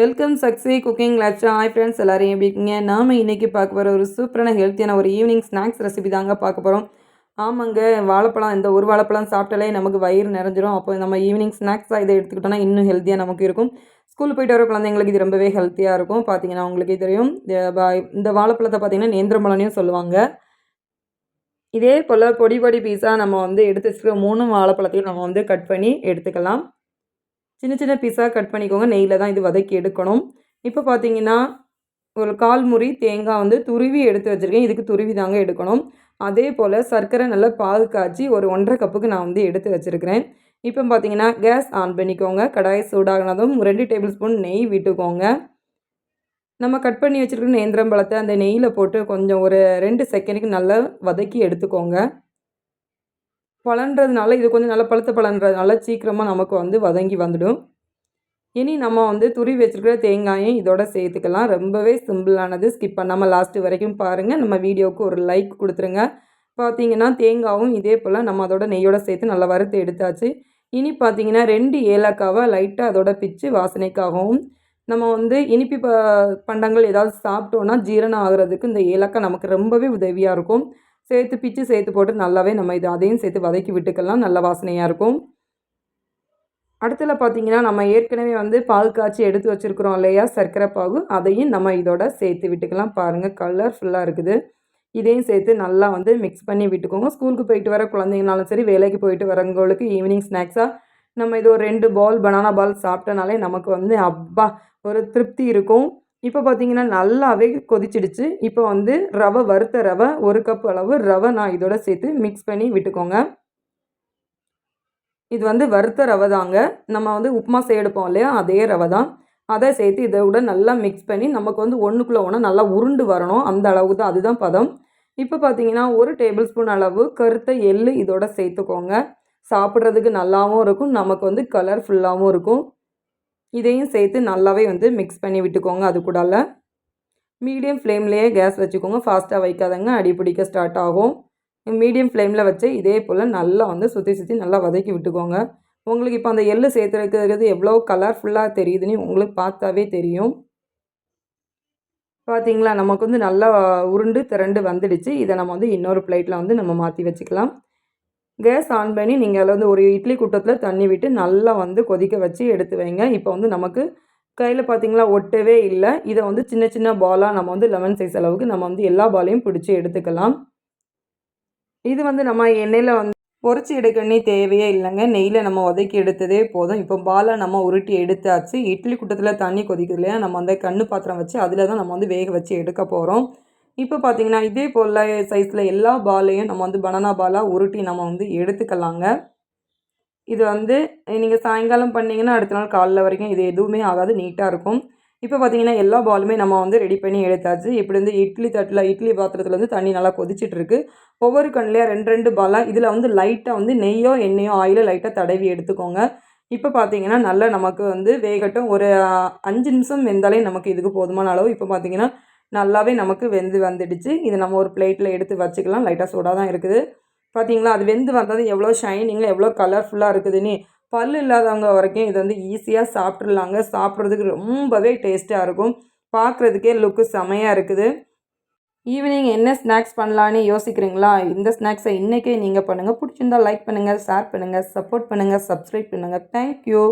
Welcome Sakshi cooking லட்சா hi friends எல்லோரும் எப்படி இருக்கீங்க? நாம் இன்றைக்கி பார்க்க போகிற ஒரு சூப்பரான ஹெல்த்தியான ஒரு ஈவினிங் ஸ்நாக்ஸ் ரெசிபி தாங்க பார்க்க போகிறோம் ஆமாங்க வாழைப்பழம் இந்த ஒரு வாழைப்பழம் சாப்பிட்டாலே நமக்கு வயிறு நிறைஞ்சிரும். அப்போ நம்ம ஈவினிங் ஸ்நாக்ஸாக இதை எடுத்துக்கிட்டோம்னா இன்னும் ஹெல்த்தியாக நமக்கு இருக்கும். ஸ்கூல் போயிட்டு வர குழந்தைங்களுக்கு இது ரொம்பவே ஹெல்த்தியாக இருக்கும். பார்த்தீங்கன்னா உங்களுக்கே தெரியும். இந்த வாழைப்பழத்தை பார்த்தீங்கன்னா நேந்திரம்பழனையும் சொல்லுவாங்க. இதே போல் பொடி பொடி பீஸாக நம்ம வந்து எடுத்து வச்சுருக்க மூணு வாழைப்பழத்தையும் நம்ம வந்து கட் பண்ணி எடுத்துக்கலாம். சின்ன சின்ன பீஸாக கட் பண்ணிக்கோங்க. நெய்யில் தான் இது வதக்கி எடுக்கணும். இப்போ பார்த்தீங்கன்னா ஒரு கால் முறி தேங்காய் வந்து துருவி எடுத்து வச்சுருக்கேன். இதுக்கு துருவி தாங்க எடுக்கணும். அதே போல் சர்க்கரை நல்லா பாகு காய்ச்சி ஒரு ஒன்றரை கப்புக்கு நான் வந்து எடுத்து வச்சுருக்கிறேன். இப்போ பார்த்தீங்கன்னா கேஸ் ஆன் பண்ணிக்கோங்க. கடாயை சூடாகினதும் ரெண்டு டேபிள் ஸ்பூன் நெய் விட்டுக்கோங்க. நம்ம கட் பண்ணி வச்சுருக்க நேந்திரம் பழத்தை அந்த நெய்யில் போட்டு கொஞ்சம் ஒரு ரெண்டு செகண்டுக்கு நல்லா வதக்கி எடுத்துக்கோங்க. பழன்றதுனால இது கொஞ்சம் நல்லா பழுத்த பழன்றதுனால சீக்கிரமாக நமக்கு வந்து வதங்கி வந்துடும். இனி நம்ம வந்து துரி வச்சுருக்கிற தேங்காயும் இதோட சேர்த்துக்கலாம். ரொம்பவே சிம்பிளானது. ஸ்கிப் பண்ணாமல் லாஸ்ட்டு வரைக்கும் பாருங்கள் நம்ம வீடியோவுக்கு ஒரு லைக் கொடுத்துருங்க. பார்த்தீங்கன்னா தேங்காவும் இதே போல் நம்ம அதோட நெய்யோட சேர்த்து நல்லா வறுத்து எடுத்தாச்சு. இனி பார்த்தீங்கன்னா ரெண்டு ஏலக்காவை லைட்டாக அதோட பிச்சு வாசனைக்காகவும் நம்ம வந்து இனிப்பு ப பண்டங்கள் ஏதாவது சாப்பிட்டோன்னா ஜீரணம் ஆகிறதுக்கு இந்த ஏலக்காய் நமக்கு ரொம்பவே உதவியாக இருக்கும். சேர்த்து பிச்சு சேர்த்து போட்டு நல்லாவே நம்ம இது அதையும் சேர்த்து வதக்கி விட்டுக்கலாம். நல்ல வாசனையாக இருக்கும். அடுத்தல பார்த்தீங்கன்னா நம்ம ஏற்கனவே வந்து பால் காய்ச்சி எடுத்து வச்சுருக்குறோம் இல்லையா? சர்க்கரை பாகு. அதையும் நம்ம இதோட சேர்த்து விட்டுக்கலாம். பாருங்கள் கலர்ஃபுல்லாக இருக்குது. இதையும் சேர்த்து நல்லா வந்து மிக்ஸ் பண்ணி விட்டுக்கோங்க. ஸ்கூலுக்கு போயிட்டு வர குழந்தைங்கனாலும் சரி வேலைக்கு போயிட்டு வரவங்களுக்கு ஈவினிங் ஸ்நாக்ஸாக நம்ம இது ஒரு ரெண்டு பால் பனானா பால் சாப்பிட்டனாலே நமக்கு வந்து அப்பா ஒரு திருப்தி இருக்கும். இப்போ பார்த்தீங்கன்னா நல்லாவே கொதிச்சிடுச்சு. இப்போ வந்து ரவை வறுத்த ரவை ஒரு கப் அளவு ரவை நான் இதோட சேர்த்து மிக்ஸ் பண்ணி விட்டுக்கோங்க. இது வந்து வறுத்த ரவை தாங்க. நம்ம வந்து உப்புமா செய்யெடுப்போம் இல்லையா அதே ரவை தான். அதை சேர்த்து இதை விட நல்லா மிக்ஸ் பண்ணி நமக்கு வந்து ஒன்றுக்குள்ளே ஒன்று நல்லா உருண்டு வரணும். அந்த அளவுக்கு தான் அதுதான் பதம். இப்போ பார்த்தீங்கன்னா ஒரு டேபிள் ஸ்பூன் அளவு கருத்த எள் இதோட சேர்த்துக்கோங்க. சாப்பிட்றதுக்கு நல்லாவும் இருக்கும். நமக்கு வந்து கலர்ஃபுல்லாகவும் இருக்கும். இதையும் சேர்த்து நல்லாவே வந்து மிக்ஸ் பண்ணி விட்டுக்கோங்க அது கூடால மீடியம் ஃப்ளேம்லேயே கேஸ் வச்சுக்கோங்க. ஃபாஸ்ட்டாக வைக்காதங்க. அடி பிடிக்க ஸ்டார்ட் ஆகும். மீடியம் ஃப்ளேமில் வச்சு இதே போல் நல்லா வந்து சுற்றி சுற்றி நல்லா வதக்கி விட்டுக்கோங்க. உங்களுக்கு இப்போ அந்த எள்ளு சேர்த்துருக்கிறது எவ்வளோ கலர்ஃபுல்லாக தெரியுதுன்னு உங்களுக்கு பார்த்தாவே தெரியும். பார்த்தீங்களா நமக்கு வந்து நல்லா உருண்டு திரண்டு வந்துடுச்சு. இதை நம்ம வந்து இன்னொரு பிளேட்டில் வந்து நம்ம மாற்றி வச்சுக்கலாம். கேஸ் ஆன் பண்ணி நீங்கள் அதில் வந்து ஒரு இட்லி குட்டத்தில் தண்ணி விட்டு நல்லா வந்து கொதிக்க வச்சு எடுத்து வைங்க. இப்போ வந்து நமக்கு கையில் பார்த்தீங்களா ஒட்டவே இல்லை. இதை வந்து சின்ன சின்ன பாலாக நம்ம வந்து லெமன் சைஸ் அளவுக்கு நம்ம வந்து எல்லா பாலையும் பிடிச்சி எடுத்துக்கலாம். இது வந்து நம்ம எண்ணெயில் வந்து பொறிச்சி எடுக்கணே தேவையே இல்லைங்க. நெய்யில் நம்ம உதக்கி எடுத்ததே போதும். இப்போ பாலை நம்ம உருட்டி எடுத்தாச்சு. இட்லி குட்டத்தில் தண்ணி கொதிக்குது இல்லையா நம்ம அந்த கண்ணு பாத்திரம் வச்சு அதில் தான் நம்ம வந்து வேக வச்சு எடுக்க போகிறோம் இப்போ பார்த்தீங்கன்னா இதே போல் சைஸில் எல்லா பாலையும் நம்ம வந்து பனானா பாலாக உருட்டி நம்ம வந்து எடுத்துக்கலாங்க. இது வந்து நீங்கள் சாயங்காலம் பண்ணிங்கன்னா அடுத்த நாள் காலைல வரைக்கும் இது எதுவுமே ஆகாது நீட்டாக இருக்கும். இப்போ பார்த்தீங்கன்னா எல்லா பாலுமே நம்ம வந்து ரெடி பண்ணி எடுத்தாச்சு. இப்படி வந்து இட்லி தட்டில் இட்லி பாத்திரத்தில் வந்து தண்ணி நல்லா கொதிச்சிட்ருக்கு ஒவ்வொரு கண்ணிலையும் ரெண்டு ரெண்டு பாலாக இதில் வந்து லைட்டாக வந்து நெய்யோ எண்ணெயோ ஆயிலோ லைட்டாக தடவி எடுத்துக்கோங்க. இப்போ பார்த்தீங்கன்னா நல்லா நமக்கு வந்து வேகட்டும். ஒரு அஞ்சு நிமிஷம் வெந்தாலே நமக்கு இதுக்கு போதுமான அளவு. இப்போ பார்த்தீங்கன்னா நல்லாவே நமக்கு வெந்து வந்துடுச்சு. இதை நம்ம ஒரு பிளேட்டில் எடுத்து வச்சுக்கலாம். லைட்டாக சூடாக தான் இருக்குது. பார்த்தீங்களா அது வெந்து வந்தது எவ்வளோ ஷைனிங்கில் எவ்வளோ கலர்ஃபுல்லாக இருக்குதுன்னு. பல் இல்லாதவங்க வரைக்கும் இது வந்து ஈஸியாக சாப்பிட்றலாங்க சாப்பிட்றதுக்கு ரொம்பவே டேஸ்ட்டாக இருக்கும். பார்க்குறதுக்கே லுக்கு செமையாக இருக்குது. ஈவினிங் என்ன ஸ்நாக்ஸ் பண்ணலான்னு யோசிக்கிறீங்களா? இந்த ஸ்நாக்ஸை இன்றைக்கே நீங்கள் பண்ணுங்கள் பிடிச்சிருந்தால் லைக் பண்ணுங்கள் ஷேர் பண்ணுங்கள் சப்போர்ட் பண்ணுங்கள் சப்ஸ்கிரைப் பண்ணுங்கள் தேங்க்யூ